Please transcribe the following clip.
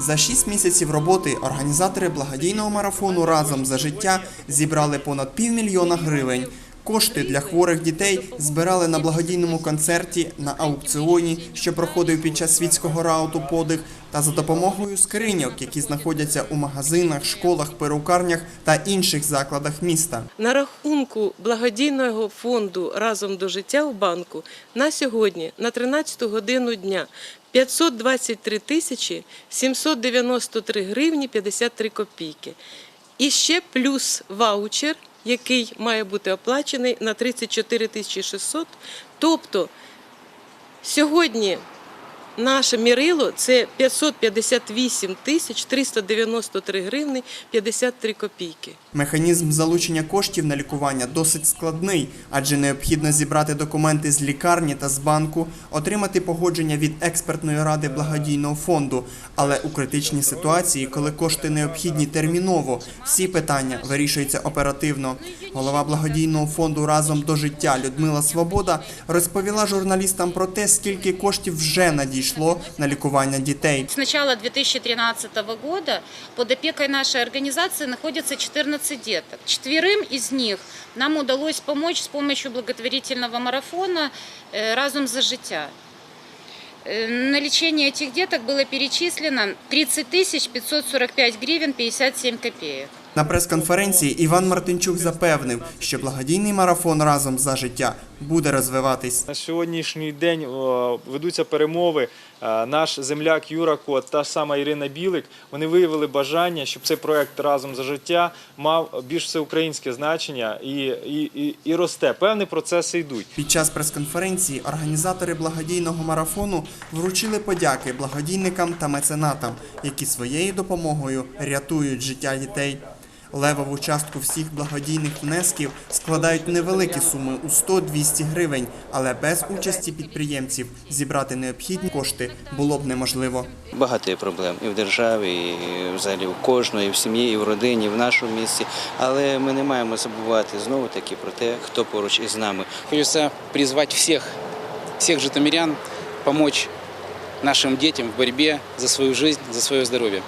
За шість місяців роботи організатори благодійного марафону разом за життя зібрали понад півмільйона гривень. Кошти для хворих дітей збирали на благодійному концерті на аукціоні, що проходив під час світського рауту подих, та за допомогою скриньок, які знаходяться у магазинах, школах, перукарнях та інших закладах міста. На рахунку благодійного фонду разом до життя у банку на сьогодні на 13 годину дня 523 тисячі 793 гривні 53 копійки. І ще плюс ваучер, який має бути оплачений на 34 тисячі 600. Тобто сьогодні наше мірило це 558 тисяч 393 гривні 53 копійки. Механізм залучення коштів на лікування досить складний, адже необхідно зібрати документи з лікарні та з банку, отримати погодження від експертної ради благодійного фонду. Але у критичній ситуації, коли кошти необхідні терміново, всі питання вирішуються оперативно. Голова благодійного фонду разом до життя Людмила Свобода розповіла журналістам про те, скільки коштів вже надійшло на лікування дітей. С начала 2013 года под опекой нашей организации находится 14 деток. Четверым из них нам удалось помочь с помощью благотворительного марафона э, «Разум за життя». Э, На лечение этих деток было перечислено 30 545 гривен 57 копеек. На прес-конференції Іван Мартинчук запевнив, що благодійний марафон разом за життя буде розвиватись. На сьогоднішній день ведуться перемови. Е, Наш земляк Юра Кот, та сама Ірина Білик, вони виявили бажання, щоб цей проект разом за життя мав більш всеукраїнське значення і, і, і, і росте. Певні процеси йдуть. Під час прес-конференції організатори благодійного марафону вручили подяки благодійникам та меценатам, які своєю допомогою рятують життя дітей. Левову частку всіх благодійних внесків складають невеликі суми у 100-200 гривень, але без участі підприємців зібрати необхідні кошти було б неможливо. Багато проблем і в державі, і взагалі у кожної, і в сім'ї, і в родині, і в нашому місті. Але ми не маємо забувати знову таки про те, хто поруч із нами. Хочется призвать всех, всех житомирян помочь нашим детям в борьбе за свою жизнь, за свое здоровье.